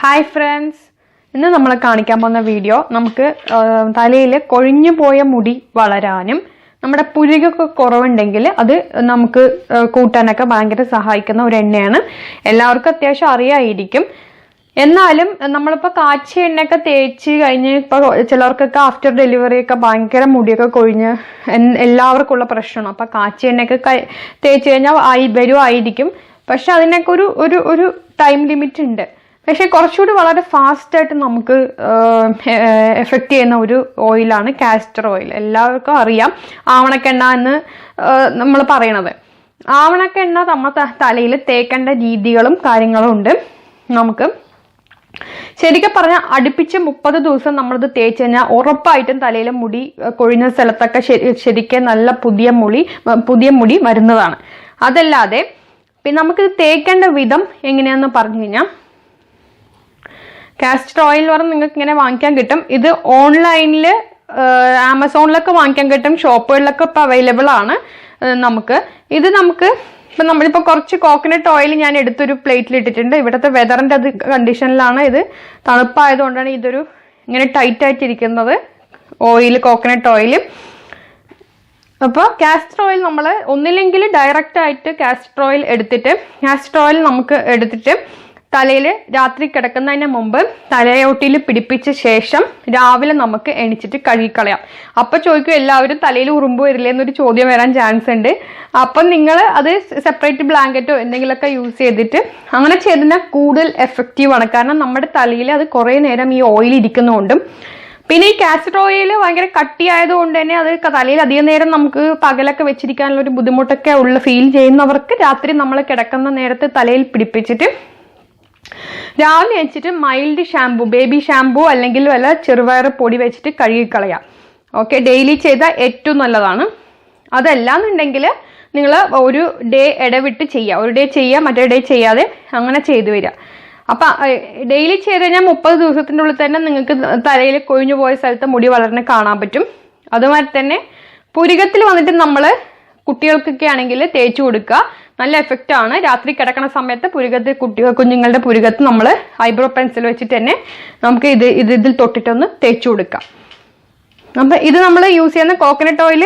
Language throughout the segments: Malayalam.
ഹായ് ഫ്രണ്ട്സ് ഇന്ന് നമ്മൾ കാണിക്കാൻ പോകുന്ന വീഡിയോ നമുക്ക് തലയിൽ കൊഴിഞ്ഞു പോയ മുടി വളരാനും നമ്മുടെ പുരുകൊക്കെ കുറവുണ്ടെങ്കിൽ അത് നമുക്ക് കൂട്ടാനൊക്കെ ഭയങ്കര സഹായിക്കുന്ന ഒരു എണ്ണയാണ്. എല്ലാവർക്കും അത്യാവശ്യം അറിയായിരിക്കും. എന്നാലും നമ്മളിപ്പോൾ കാച്ചിയ എണ്ണയൊക്കെ തേച്ച് കഴിഞ്ഞ് ഇപ്പോൾ ചിലർക്കൊക്കെ ആഫ്റ്റർ ഡെലിവറി ഒക്കെ ഭയങ്കര മുടിയൊക്കെ കൊഴിഞ്ഞ് എല്ലാവർക്കും ഉള്ള പ്രശ്നമാണ്. അപ്പോൾ കാച്ചിയ എണ്ണയൊക്കെ തേച്ച് കഴിഞ്ഞാൽ ആയി വരുമായിരിക്കും പക്ഷെ അതിനൊക്കെ ഒരു ഒരു ഒരു ടൈം ലിമിറ്റ് ഉണ്ട്. പക്ഷെ കുറച്ചുകൂടി വളരെ ഫാസ്റ്റായിട്ട് നമുക്ക് എഫക്റ്റ് ചെയ്യുന്ന ഒരു ഓയിലാണ് കാസ്റ്റർ ഓയിൽ എല്ലാവർക്കും അറിയാം ആവണക്കെണ്ണ എന്ന് നമ്മൾ പറയണത്. ആവണക്കെണ്ണ നമ്മൾ തലയിൽ തേക്കേണ്ട രീതികളും കാര്യങ്ങളും ഉണ്ട്. നമുക്ക് ശരിക്കും പറഞ്ഞാൽ അടുപ്പിച്ച് മുപ്പത് ദിവസം നമ്മളിത് തേച്ച് കഴിഞ്ഞാൽ ഉറപ്പായിട്ടും തലയിലെ മുടി കൊഴിഞ്ഞ സ്ഥലത്തൊക്കെ ശരി ശരിക്കും നല്ല പുതിയ മുടി പുതിയ മുടി വരുന്നതാണ്. അതല്ലാതെ പിന്നെ നമുക്കിത് തേക്കേണ്ട വിധം എങ്ങനെയാണെന്ന് പറഞ്ഞു കഴിഞ്ഞാൽ കാസ്റ്റർ ഓയിൽ പറഞ്ഞ് നിങ്ങൾക്ക് ഇങ്ങനെ വാങ്ങിക്കാൻ കിട്ടും. ഇത് ഓൺലൈനിൽ ആമസോണിലൊക്കെ വാങ്ങിക്കാൻ കിട്ടും. ഷോപ്പുകളിലൊക്കെ ഇപ്പോൾ അവൈലബിൾ ആണ് നമുക്ക്. ഇത് നമുക്ക് ഇപ്പം നമ്മളിപ്പോൾ കുറച്ച് കോക്കനട്ട് ഓയിൽ ഞാൻ എടുത്തൊരു പ്ലേറ്റിൽ ഇട്ടിട്ടുണ്ട്. ഇവിടുത്തെ വെതറിന്റെ അത് കണ്ടീഷനിലാണ് ഇത്. തണുപ്പായതുകൊണ്ടാണ് ഇതൊരു ഇങ്ങനെ ടൈറ്റ് ആയിട്ടിരിക്കുന്നത് ഓയിൽ കോക്കനട്ട് ഓയിൽ അപ്പോൾ കാസ്റ്റർ ഓയിൽ നമ്മൾ ഒന്നില്ലെങ്കിൽ ഡയറക്റ്റ് ആയിട്ട് കാസ്റ്റർ ഓയിൽ എടുത്തിട്ട് കാസ്റ്റർ ഓയിൽ നമുക്ക് എടുത്തിട്ട് തലയിൽ രാത്രി കിടക്കുന്നതിന് മുമ്പ് തലയോട്ടിയിൽ പിടിപ്പിച്ച ശേഷം രാവിലെ നമുക്ക് എണിച്ചിട്ട് കഴുകിക്കളയാം. അപ്പോൾ ചോദിക്കും എല്ലാവരും തലയിൽ ഉറുമ്പ് വരില്ലേ? എന്നൊരു ചോദ്യം വരാൻ ചാൻസ് ഉണ്ട്. അപ്പം നിങ്ങൾ അത് സെപ്പറേറ്റ് ബ്ലാങ്കറ്റോ എന്തെങ്കിലുമൊക്കെ യൂസ് ചെയ്തിട്ട് അങ്ങനെ ചെയ്തതിനാൽ കൂടുതൽ എഫക്റ്റീവ് ആണ്. കാരണം നമ്മുടെ തലയിൽ അത് കുറേ നേരം ഈ ഓയിൽ ഇരിക്കുന്നതുകൊണ്ടും പിന്നെ ഈ കാസ്റ്റർ ഓയിൽ ഭയങ്കര കട്ടിയായതുകൊണ്ട് തന്നെ അത് തലയിൽ അധികം നേരം നമുക്ക് പകലൊക്കെ വെച്ചിരിക്കാനുള്ള ഒരു ബുദ്ധിമുട്ടൊക്കെ ഉള്ള ഫീൽ ചെയ്യുന്നവർക്ക് രാത്രി നമ്മൾ കിടക്കുന്ന നേരത്ത് തലയിൽ പിടിപ്പിച്ചിട്ട് രാവിലെ വെച്ചിട്ട് മൈൽഡ് ഷാംപൂ ബേബി ഷാംപൂ അല്ലെങ്കിൽ വല്ല ചെറുപയർ പൊടി വെച്ചിട്ട് കഴുകിക്കളയാം. ഓക്കെ ഡെയിലി ചെയ്താൽ ഏറ്റവും നല്ലതാണ്. അതല്ലാന്നുണ്ടെങ്കിൽ നിങ്ങൾ ഒരു ഡേ ഇടവിട്ട് ചെയ്യുക ഒരു ഡേ ചെയ്യുക മറ്റേ ഡേ ചെയ്യാതെ അങ്ങനെ ചെയ്തു വരിക. അപ്പം ഡെയിലി ചെയ്ത് കഴിഞ്ഞാൽ മുപ്പത് ദിവസത്തിന്റെ ഉള്ളിൽ തന്നെ നിങ്ങൾക്ക് തലയിൽ കൊഴിഞ്ഞു പോയ സ്ഥലത്ത് മുടി വളർന്ന് കാണാൻ പറ്റും. അതുമാതിരി തന്നെ പുരികത്തിൽ വന്നിട്ട് നമ്മൾ കുട്ടികൾക്കൊക്കെ ആണെങ്കിൽ തേച്ച് കൊടുക്കുക. നല്ല എഫക്റ്റ് ആണ്. രാത്രി കിടക്കണ സമയത്ത് പുരുകത്ത് കുട്ടി കുഞ്ഞുങ്ങളുടെ പുരുകത്ത് നമ്മൾ ഐബ്രോ പെൻസിൽ വെച്ചിട്ട് തന്നെ നമുക്ക് ഇത് ഇത് ഇതിൽ തൊട്ടിട്ടൊന്ന് തേച്ച് കൊടുക്കാം. അപ്പം ഇത് നമ്മൾ യൂസ് ചെയ്യുന്ന കോക്കനട്ട് ഓയിൽ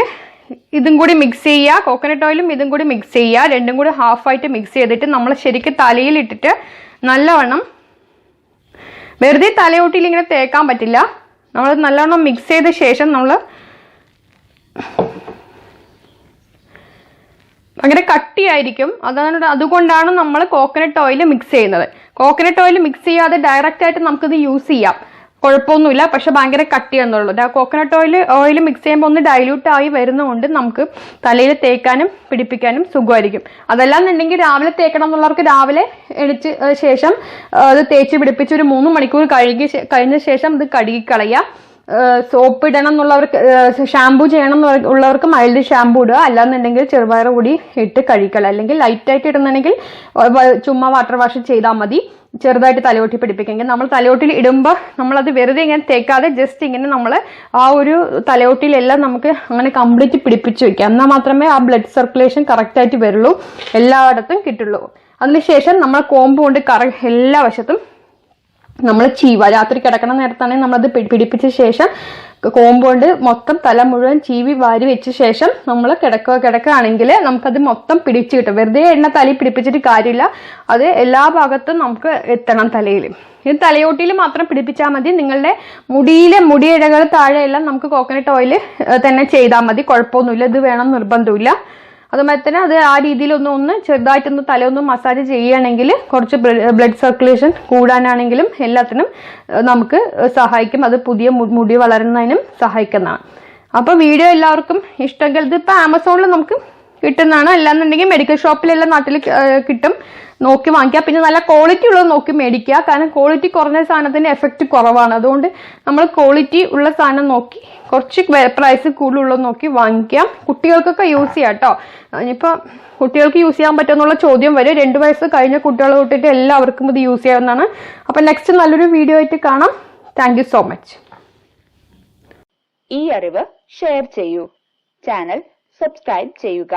ഇതും കൂടി മിക്സ് ചെയ്യുക. കോക്കനട്ട് ഓയിലും ഇതും കൂടി മിക്സ് ചെയ്യുക. രണ്ടും കൂടി ഹാഫായിട്ട് മിക്സ് ചെയ്തിട്ട് നമ്മൾ ശരിക്കും തലയിൽ ഇട്ടിട്ട് നല്ലവണ്ണം വെറുതെ തലയോട്ടിയിൽ ഇങ്ങനെ തേക്കാൻ പറ്റില്ല. നമ്മൾ നല്ലവണ്ണം മിക്സ് ചെയ്ത ശേഷം നമ്മൾ ഭയങ്കര കട്ടിയായിരിക്കും. അതാണ് അതുകൊണ്ടാണ് നമ്മൾ കോക്കനട്ട് ഓയിൽ മിക്സ് ചെയ്യുന്നത്. കോക്കനട്ട് ഓയിൽ മിക്സ് ചെയ്യാതെ ഡയറക്റ്റ് ആയിട്ട് നമുക്കിത് യൂസ് ചെയ്യാം. കുഴപ്പമൊന്നുമില്ല പക്ഷെ ഭയങ്കര കട്ടിയാണെന്നുള്ളൂ കോക്കനട്ട് ഓയിൽ ഓയിൽ മിക്സ് ചെയ്യുമ്പോൾ ഒന്ന് ഡൈല്യൂട്ട് ആയി വരുന്നതുകൊണ്ട് നമുക്ക് തലയിൽ തേക്കാനും പിടിപ്പിക്കാനും സുഖമായിരിക്കും. അതല്ലാന്നുണ്ടെങ്കിൽ രാവിലെ തേക്കണം എന്നുള്ളവർക്ക് രാവിലെ എണിച്ച് ശേഷം അത് തേച്ച് പിടിപ്പിച്ച് ഒരു മൂന്ന് മണിക്കൂർ കഴുകി കഴിഞ്ഞ ശേഷം ഇത് കഴുകി കളയുക സോപ്പ് ഇടണം എന്നുള്ളവർക്ക് ഷാമ്പു ചെയ്യണം ഉള്ളവർക്ക് മൈൽഡ് ഷാമ്പു ഇടുക. അല്ലാന്നുണ്ടെങ്കിൽ ചെറുപയർ കൂടി ഇട്ട് കഴിക്കണം അല്ലെങ്കിൽ ലൈറ്റ് ആയിട്ട് ഇടുന്നുണ്ടെങ്കിൽ ചുമ്മാ വാട്ടർ വാഷ് ചെയ്താൽ മതി. ചെറുതായിട്ട് തലയോട്ടി പിടിപ്പിക്കുമെങ്കിൽ നമ്മൾ തലയോട്ടിൽ ഇടുമ്പോൾ നമ്മളത് വെറുതെ ഇങ്ങനെ തേക്കാതെ ജസ്റ്റ് ഇങ്ങനെ നമ്മൾ ആ ഒരു തലയോട്ടിയിലെല്ലാം നമുക്ക് അങ്ങനെ കംപ്ലീറ്റ് പിടിപ്പിച്ച് വെക്കാം എന്നാൽ മാത്രമേ ആ ബ്ലഡ് സർക്കുലേഷൻ കറക്റ്റായിട്ട് വരുള്ളൂ. എല്ലായിടത്തും കിട്ടുള്ളൂ. അതിനുശേഷം നമ്മൾ കോമ്പ് കൊണ്ട് കറ എല്ലാ വശത്തും നമ്മൾ ചീവ രാത്രി കിടക്കണ നേരത്താണെങ്കിൽ നമ്മളത് പിടിപ്പിച്ച ശേഷം കോമ്പൗണ്ട് മൊത്തം തല മുഴുവൻ ചീവി വാരി വെച്ച ശേഷം നമ്മൾ കിടക്കുക കിടക്കുകയാണെങ്കിൽ നമുക്കത് മൊത്തം പിടിച്ചു കിട്ടും. വെറുതെ എണ്ണ തലയിൽ പിടിപ്പിച്ചിട്ട് കാര്യമില്ല. അത് എല്ലാ ഭാഗത്തും നമുക്ക് എത്തണം തലയിൽ ഇത് തലയോട്ടിയിൽ മാത്രം പിടിപ്പിച്ചാൽ മതി. നിങ്ങളുടെ മുടിയിലെ മുടിയിഴകൾ താഴെയെല്ലാം നമുക്ക് കോക്കനട്ട് ഓയിൽ തന്നെ ചെയ്താൽ മതി. കുഴപ്പമൊന്നുമില്ല. ഇത് വേണം നിർബന്ധമില്ല അതുപോലെ തന്നെ അത് ആ രീതിയിലൊന്ന് ഒന്ന് ചെറുതായിട്ടൊന്ന് തലയൊന്ന് മസാജ് ചെയ്യുകയാണെങ്കിൽ കുറച്ച് ബ്ലഡ് സർക്കുലേഷൻ കൂടാനാണെങ്കിലും എല്ലാത്തിനും നമുക്ക് സഹായിക്കും. അത് പുതിയ മുടി വളരുന്നതിനും സഹായിക്കുന്നതാണ്. അപ്പോൾ വീഡിയോ എല്ലാവർക്കും ഇഷ്ടമെങ്കിൽ ഇതിപ്പോൾ ആമസോണിൽ നമുക്ക് കിട്ടുന്നതാണ്. അല്ലാന്നുണ്ടെങ്കിൽ മെഡിക്കൽ ഷോപ്പിലെല്ലാം നാട്ടിൽ കിട്ടും. നോക്കി വാങ്ങിക്കുക പിന്നെ നല്ല ക്വാളിറ്റി ഉള്ളത് നോക്കി മേടിക്കുക കാരണം ക്വാളിറ്റി കുറഞ്ഞ സാധനത്തിന് എഫക്റ്റ് കുറവാണ്. അതുകൊണ്ട് നമ്മൾ ക്വാളിറ്റി ഉള്ള സാധനം നോക്കി കുറച്ച് പ്രൈസ് കൂടുതലുള്ളത് നോക്കി വാങ്ങിക്കാം. കുട്ടികൾക്കൊക്കെ യൂസ് ചെയ്യാം കേട്ടോ ഇനിയിപ്പോൾ കുട്ടികൾക്ക് യൂസ് ചെയ്യാൻ പറ്റുമെന്നുള്ള ചോദ്യം വരും. രണ്ട് വയസ്സ് കഴിഞ്ഞ കുട്ടികളെ തൊട്ടിട്ട് എല്ലാവർക്കും ഇത് യൂസ് ചെയ്യാവുന്നതാണ്. അപ്പം നെക്സ്റ്റ് നല്ലൊരു വീഡിയോ ആയിട്ട് കാണാം. താങ്ക് സോ മച്ച് ഈ അറിവ് ഷെയർ ചെയ്യൂ. ചാനൽ സബ്സ്ക്രൈബ് ചെയ്യുക.